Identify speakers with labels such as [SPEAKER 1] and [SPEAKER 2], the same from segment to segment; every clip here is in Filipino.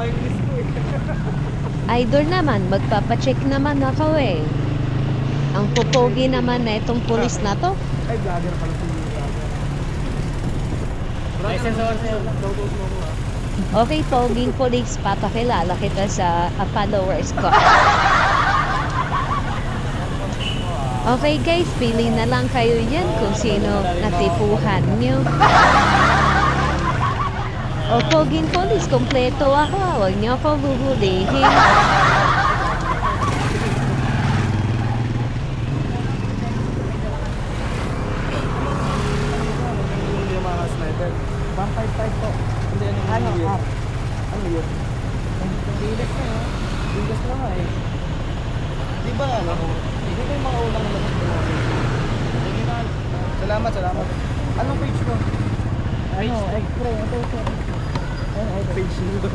[SPEAKER 1] Idol naman, magpapacheck naman ako eh. Ang pupogi naman na itong pulis na to.
[SPEAKER 2] Ay, vlogger pala si vlogger.
[SPEAKER 3] License
[SPEAKER 2] ako ah.
[SPEAKER 1] Okay, poging pulis, papakilala kita sa uh, followers ko. Okay guys, pili na lang kayo yan kung sino natipuhan nyo. O poging pulis, kompleto ako. Huwag nyo ako bubulihin.
[SPEAKER 2] Yung mga sniper.
[SPEAKER 3] 155 po.
[SPEAKER 2] Hindi, ano
[SPEAKER 3] Ano,
[SPEAKER 2] yun?
[SPEAKER 3] R?
[SPEAKER 2] Ano yun?
[SPEAKER 3] Bigas na yun. Bigas na nga eh.
[SPEAKER 2] Di ba ano? Hindi ba yung mga unang nalabas ko? Salamat, salamat. Anong page mo?
[SPEAKER 3] Ano, X-ray. Ito, ito. Ano.
[SPEAKER 2] Page mo to.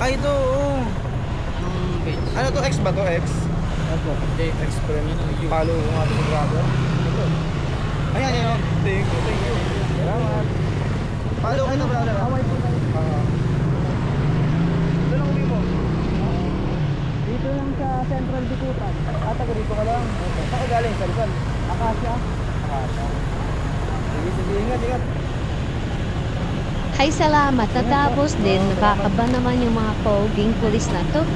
[SPEAKER 2] Ah, ito, oo.
[SPEAKER 3] page.
[SPEAKER 2] Ano to, X ba to? X?
[SPEAKER 3] Opo.
[SPEAKER 2] X friend. Follow ko nga ito sa. Ayan, ayan. Thank you, thank you. Salamat. Follow ko na brother.
[SPEAKER 3] Away po tayo.
[SPEAKER 2] Ah. Doon ang uwi mo.
[SPEAKER 3] Dito lang sa Central Bikutan.
[SPEAKER 2] Ah, taga dito ka lang. Saan ka galing? Sa Rizal?
[SPEAKER 3] Akasya.
[SPEAKER 2] Akasya. Sige, sige. Ingat.
[SPEAKER 1] Hay salamat, natapos din. Nakakaba naman yung mga poging pulis na to.